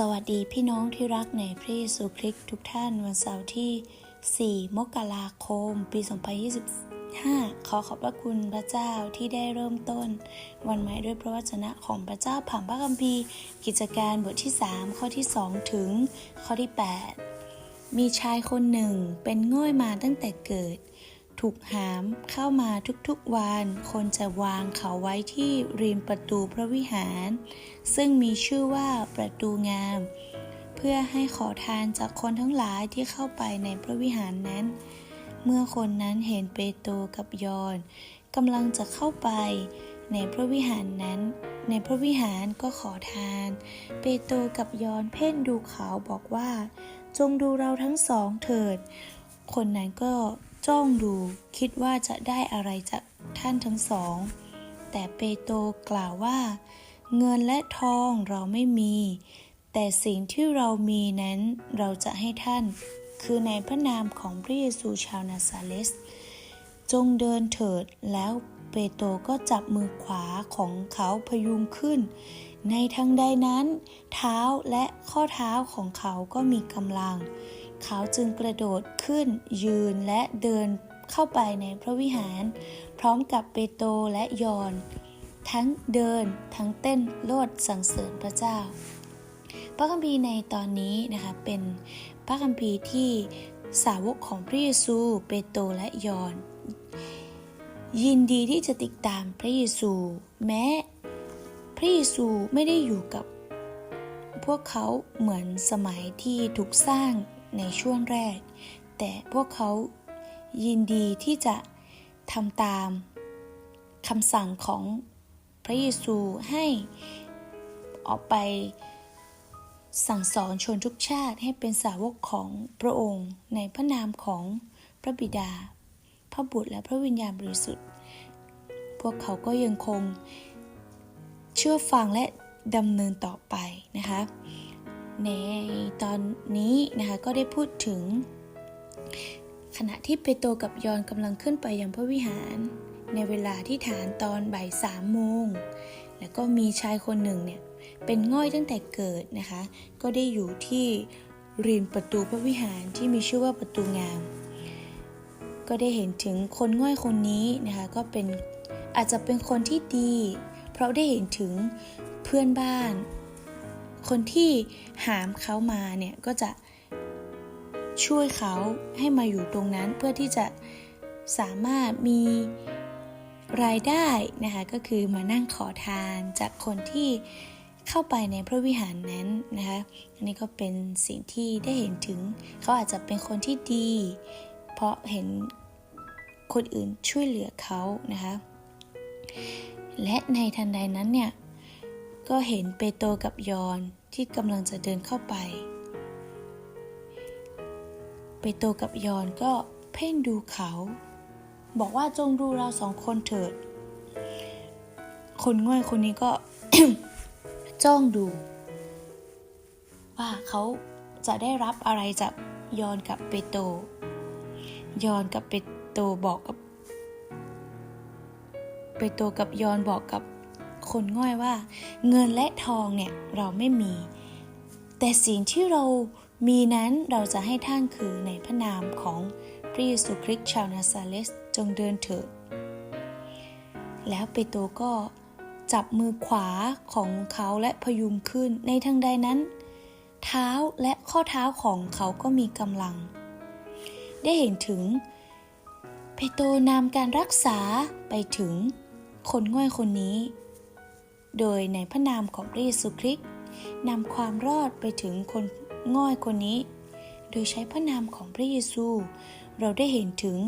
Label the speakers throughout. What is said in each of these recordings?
Speaker 1: สวัสดีพี่น้องที่รักในพระเยซูคริสต์ทุกท่านวันเสาร์ที่ 4 มกราคม ปี 2025 ขอขอบพระคุณพระเจ้าที่ได้เริ่มต้น วันใหม่ด้วยพระวจนะของพระเจ้าผ่านพระคัมภีร์ กิจการบทที่ 3 ข้อที่ 2 ถึงข้อที่ 8 มีชายคนหนึ่งเป็นง่อยมาตั้งแต่เกิด ถูกหามเข้ามาทุกๆวัน คนจะวางเขาไว้ที่ริมประตูพระวิหาร ซึ่งมีชื่อว่าประตูงาม เพื่อให้ขอทานจากคนทั้งหลายที่เข้าไปในพระวิหารนั้น เมื่อคนนั้นเห็นเปโตรกับยอนกำลังจะเข้าไปในพระวิหารนั้น ในพระวิหารก็ขอทาน เปโตรกับยอนเพ่นดูเขาบอกว่า จงดูเราทั้งสองเถิด คนนั้นก็ จ้องดูคิดว่าจะได้อะไรจากท่านทั้งสอง แต่เปโตรกล่าวว่า เงินและทองเราไม่มี แต่สิ่งที่เรามีนั้นเราจะให้ท่าน คือในพระนามของพระเยซูชาวนาซาเลส จงเดินเถิดแล้วเปโตรก็จับมือขวาของเขาพยุงขึ้น ในทางใดนั้น เท้าและข้อเท้าของเขาก็มีกำลัง ขาจึงกระโดดขึ้นยืนและเดินเข้าไปในพระวิหาร พร้อมกับเปโตรและยอน ทั้งเดินทั้งเต้นโลดสรรเสริญพระเจ้า พระคัมภีร์ในตอนนี้นะคะเป็นพระคัมภีร์ที่สาวกของพระเยซูเปโตรและยอน ยินดีที่จะติดตามพระเยซู แม้พระเยซูไม่ได้อยู่กับพวกเขาเหมือนสมัยที่ถูกสร้าง ในช่วงแรก แต่พวกเขายินดีที่จะทำตามคำสั่งของพระเยซูให้ออกไปสั่งสอนชนทุกชาติให้เป็นสาวกของพระองค์ในพระนามของพระบิดา พระบุตรและพระวิญญาณบริสุทธิ์ พวกเขาก็ยังคงเชื่อฟังและดำเนินต่อไปนะคะ ในตอนนี้นะคะก็ได้พูดถึง ขณะที่เปโตรกับยอนกำลังขึ้นไปยังพระวิหาร ในเวลาที่ฐานตอนบ่ายสามโมง แล้วก็มีชายคนหนึ่งเนี่ยเป็นง่อยตั้งแต่เกิดนะคะ ก็ได้อยู่ที่ริมประตูพระวิหารที่มีชื่อว่าประตูงาม ก็ได้เห็นถึงคนง่อยคนนี้นะคะก็เป็นอาจจะเป็นคนที่ดี เพราะได้เห็นถึงเพื่อนบ้าน คนที่หามเขามาเนี่ยก็จะช่วยเขาให้มาอยู่ตรงนั้นเพื่อที่จะสามารถมีรายได้นะคะก็คือมานั่งขอทานจากคนที่เข้าไปในพระวิหารนั้นนะคะอันนี้ก็เป็นสิ่งที่ได้เห็นถึง เขาอาจจะเป็นคนที่ดี เพราะเห็นคนอื่นช่วยเหลือเขานะคะและในทันใดนั้นเนี่ย ก็เห็นเปโตรกับยอนที่กำลังจะเดินเข้าไป เปโตรกับยอนก็เพ่งดูเขา บอกว่าจงดูเราสองคนเถิด คนง่อยคนนี้ก็จ้องดู ว่าเขาจะได้รับอะไรจากยอนกับเปโตรยอนกับเปโตรบอกกับ เปโตรกับยอนบอกกับ คนง่อยว่า เงินและทองเนี่ยเราไม่มี แต่สิ่งที่เรามีนั้นเราจะให้ท่านคือในพระนามของพระเยซูคริสต์ชาวนาซาเลสจงเดินเถิด แล้วเปโตรก็จับมือขวาของเขาและพยุงขึ้นในทางใดนั้น เท้าและข้อเท้าของเขาก็มีกำลัง ได้เห็นถึง เปโตรนำการรักษาไปถึงคนง่อยคนนี้ โดยในพระนามของพระเยซูคริสต์นำความรอดไปถึงคนง่อยคนนี้ โดยใช้พระนามของพระเยซู เราได้เห็นถึง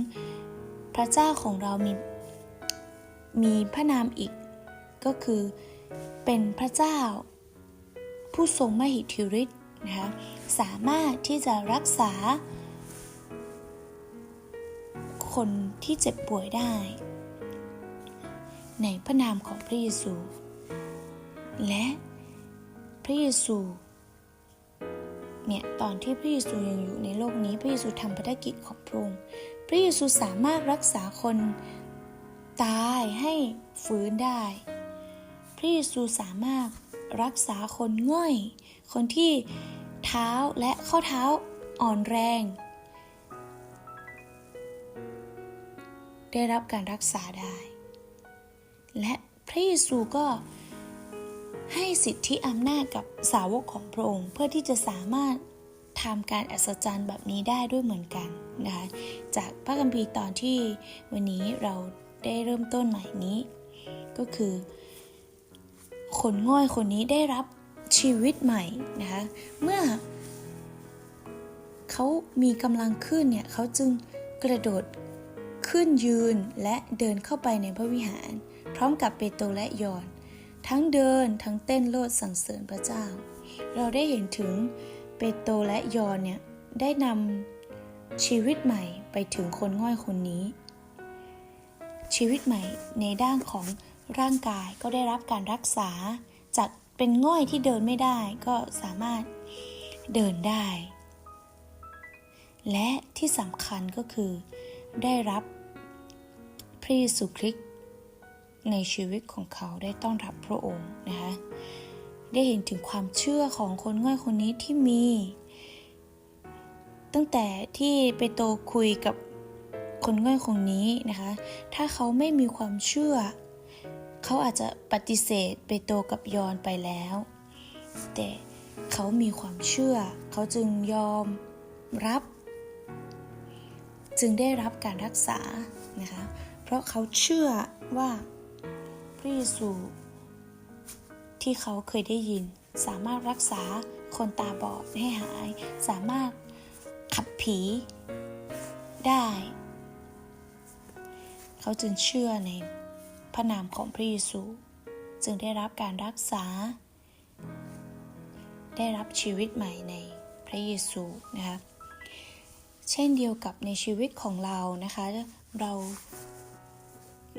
Speaker 1: พระเจ้าของเรามีมีพระนามอีก ก็คือเป็นพระเจ้า ผู้ทรงมหิทธิฤทธิ์นะคะสามารถที่จะรักษา คนที่เจ็บป่วยได้ ในพระนามของพระเยซู และพระเยซูเนี่ยตอนที่พระเยซูยังอยู่ในโลกนี้ พระเยซูทำภารกิจของพระองค์พระเยซูสามารถรักษาคนตายให้ฟื้นได้ พระเยซูสามารถรักษาคนง่อย คนที่เท้าและข้อเท้าอ่อนแรง ได้รับการรักษาได้ และพระเยซูก็ ให้สิทธิอำนาจกับสาวกของพระองค์ เพื่อที่จะสามารถทำการอัศจรรย์แบบนี้ได้ด้วยเหมือนกันนะคะจากพระคัมภีร์ตอนที่วันนี้เราได้เริ่มต้นใหม่นี้ ก็คือ คนง่อยคนนี้ได้รับชีวิตใหม่นะคะเมื่อเขามีกำลังขึ้นเนี่ยเขาจึงกระโดดขึ้นยืนและเดินเข้าไปในพระวิหาร พร้อมกับเปโตรและยอน ทั้งเดินทั้งเต้นโลดสรรเสริญพระเจ้า เราได้เห็นถึงเปโตรและยอนเนี่ยได้นำชีวิตใหม่ไปถึงคนง่อยคนนี้ ชีวิตใหม่ในด้านของร่างกายก็ได้รับการรักษา จากเป็นง่อยที่เดินไม่ได้ก็สามารถเดินได้ และที่สำคัญก็คือได้รับพระเยซูคริสต์ ในชีวิตของเขาได้ต้อนรับพระองค์นะคะได้เห็นถึงความเชื่อของคนง่อยคนนี้ที่มี ตั้งแต่ที่เปโตคุยกับคนง่อยคนนี้นะคะ ถ้าเขาไม่มีความเชื่อ เขาอาจจะปฏิเสธเปโตกับยอนไปแล้ว แต่เขามีความเชื่อ เขาจึงยอมรับ จึงได้รับการรักษานะคะ เพราะเขาเชื่อว่า ระเยซูที่เขาเคยได้ยิน สามารถรักษาคนตาบอดให้หาย สามารถขับผีได้ เขาจึงเชื่อในพระนามของพระเยซู จึงได้รับการรักษา ได้รับชีวิตใหม่ในพระเยซูนะคะเช่นเดียวกับในชีวิตของเรานะคะ เรา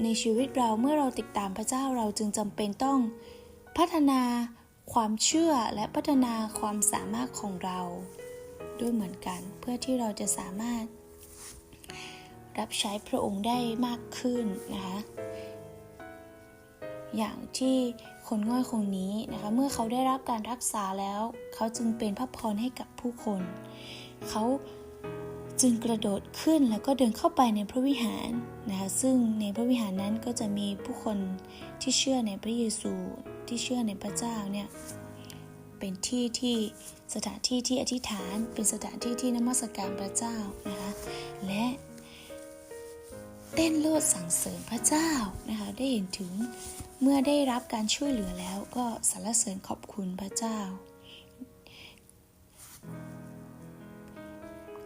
Speaker 1: ในชีวิตเราเมื่อเราติดตามพระเจ้าเราจึงจำเป็นต้องพัฒนาความเชื่อและพัฒนาความสามารถของเรา ด้วยเหมือนกันเพื่อที่เราจะสามารถ รับใช้พระองค์ได้มากขึ้นนะคะอย่างที่คนง่อยคนนี้นะคะเมื่อเขาได้รับการรักษาแล้ว เขาจึงเป็นพระพรให้กับผู้คน เขา จึงกระโดดขึ้นแล้วก็เดินเข้าไปในพระวิหารนะคะซึ่งในพระวิหารนั้นก็จะมีผู้คนที่เชื่อในพระเยซูที่เชื่อในพระเจ้าเนี่ยเป็นที่ที่สถานที่ที่อธิษฐาน เป็นสถานที่ที่นมัสการพระเจ้านะคะและเต้นโลดสั่งเสริญพระเจ้านะคะได้เห็นถึงเมื่อได้รับการช่วยเหลือแล้วก็สรรเสริญขอบคุณพระเจ้า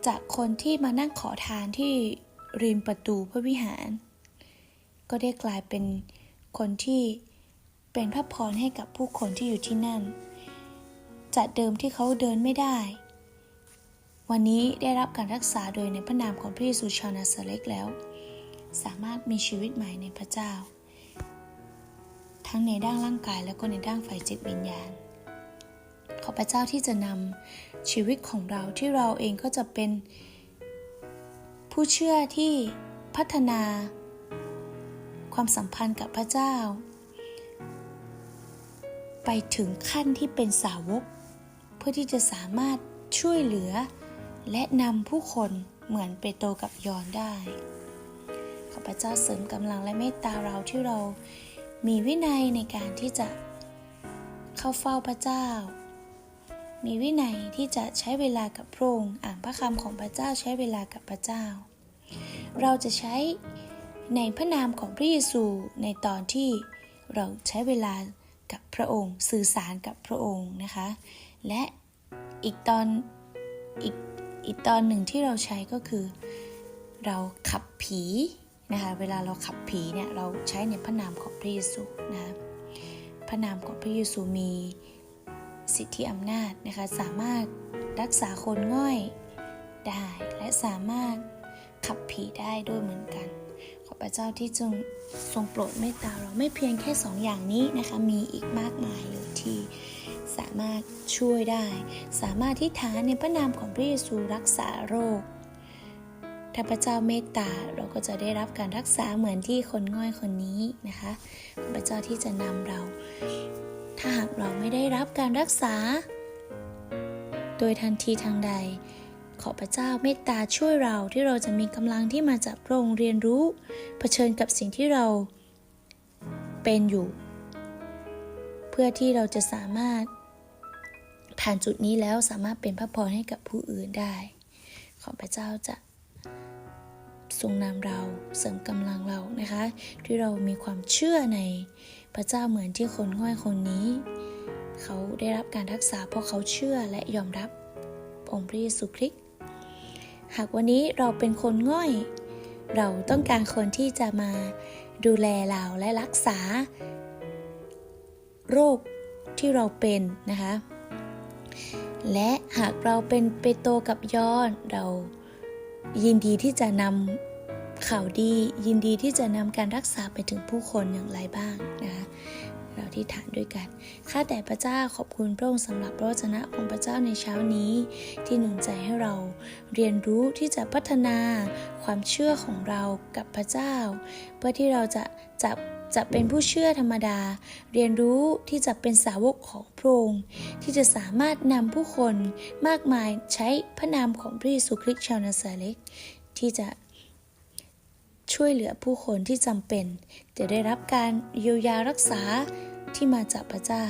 Speaker 1: จากคนที่มานั่งขอทานที่ริมประตูพระวิหาร ก็ได้กลายเป็นคนที่เป็นพระพรให้กับผู้คนที่อยู่ที่นั่น จากเดิมที่เขาเดินไม่ได้ วันนี้ได้รับการรักษาโดยในพระนามของพระเยซูชานาซาเล็กแล้ว สามารถมีชีวิตใหม่ในพระเจ้า ทั้งในด้านร่างกายและก็ในด้านฝ่ายจิตวิญญาณ ขอพระเจ้าที่จะนำ ชีวิตของเราที่เราเองก็จะเป็น ผู้เชื่อที่พัฒนาความสัมพันธ์กับพระเจ้า ไปถึงขั้นที่เป็นสาวก เพื่อที่จะสามารถช่วยเหลือ และนำผู้คนเหมือนเปโตรกับยอนได้ ขอพระเจ้าเสริมกำลังและเมตตาเราที่เรามีวินัยในการที่จะเข้าเฝ้าพระเจ้า มีวินัยที่จะใช้เวลากับพระองค์อ่านพระคำของพระเจ้าใช้เวลากับพระเจ้า เราจะใช้ในพระนามของพระเยซูในตอนที่เราใช้เวลากับพระองค์ สื่อสารกับพระองค์นะคะ และอีกตอนอีกอีกตอนหนึ่งที่เราใช้ก็คือ เราขับผีนะคะเวลาเราขับผีเนี่ยเราใช้ในพระนามของพระเยซูนะพระนามของพระเยซูมี สิทธิอำนาจนะคะสามารถรักษาคนง่อยได้และสามารถขับผีได้ด้วยเหมือนกัน ขอพระเจ้าที่จงทรงโปรดเมตตาเราไม่เพียงแค่สองอย่างนี้นะคะมีอีกมากมายเลยที่สามารถช่วยได้ สามารถที่ฐานในพระนามของพระเยซูรักษาโรคถ้าพระเจ้าเมตตาเราก็จะได้รับการรักษาเหมือนที่คนง่อยคนนี้นะคะพระเจ้าที่จะนำเรา ถ้าหากเราไม่ได้รับการรักษา โดยทันทีทางใด ขอพระเจ้าเมตตาช่วยเราที่เราจะมีกำลังที่มาจากพระองค์เรียนรู้ เผชิญกับสิ่งที่เราเป็นอยู่ เพื่อที่เราจะสามารถผ่านจุดนี้แล้วสามารถเป็นพระพรให้กับผู้อื่นได้ ขอพระเจ้าจะทรงนำเราเสริมกำลังเรานะคะ ที่เรามีความเชื่อใน พระเจ้าเหมือนที่คนง่อยคนนี้ เขาได้รับการรักษาเพราะเขาเชื่อและยอมรับองค์พระเยซูคริสต์หากวันนี้เราเป็นคนง่อย เราต้องการคนที่จะมาดูแลเราและรักษา โรคที่เราเป็นนะคะ และหากเราเป็นเปโตกับยอนเรายินดีที่จะนำ ข่าวดียินดีที่จะนำการรักษาไปถึงผู้คนอย่างไรบ้างนะคะเราที่ฐานด้วยกัน ข้าแต่พระเจ้าขอบคุณพระองค์สำหรับพระวจนะของพระเจ้าในเช้านี้ ที่หนุนใจให้เราเรียนรู้ที่จะพัฒนาความเชื่อของเรากับพระเจ้า เพื่อที่เราจะจะจะเป็นผู้เชื่อธรรมดา เรียนรู้ที่จะเป็นสาวกของพระองค์ที่จะสามารถนำผู้คนมากมายใช้พระนามของพระเยซูคริสต์ชาวนาซาเรตที่จะ ช่วยเหลือผู้คนที่จำเป็น จะได้รับการเยียวยารักษาที่มาจากพระเจ้า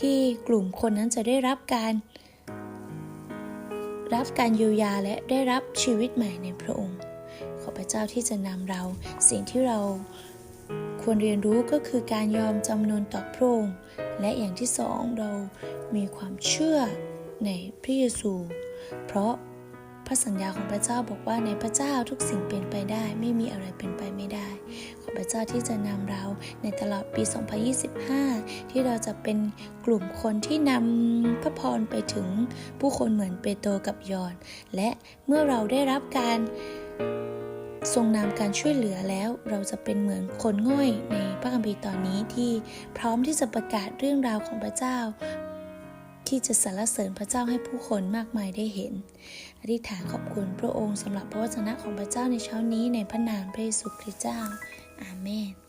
Speaker 1: ที่กลุ่มคนนั้นจะได้รับการ รับการเยียวยาและได้รับชีวิตใหม่ในพระองค์ ขอพระเจ้าที่จะนำเราสิ่งที่เราควรเรียนรู้ก็คือการยอมจำนนต่อพระองค์และอย่างที่สองเรามีความเชื่อในพระเยซู เพราะ ระสัญญาของพระเจ้าบอกว่าในพระเจ้าทุกสิ่งเป็นไปได้ ไม่มีอะไรเป็นไปไม่ได้ ขอพระเจ้าที่จะนำเราในตลอดปี 2025 ที่เราจะเป็นกลุ่มคนที่นำพระพรไปถึงผู้คนเหมือนเปโตรกับยอน และเมื่อเราได้รับการทรงนำการช่วยเหลือแล้วเราจะเป็นเหมือนคนง่อยในพระคัมภีร์ตอนนี้ที่พร้อมที่จะประกาศเรื่องราวของพระเจ้า ที่จะสรรเสริญพระเจ้าให้ผู้คนมากมายได้เห็น อธิษฐานขอบคุณพระองค์สำหรับพระวจนะของพระเจ้าในเช้านี้ในพระนามพระเยซูคริสต์เจ้า อาเมน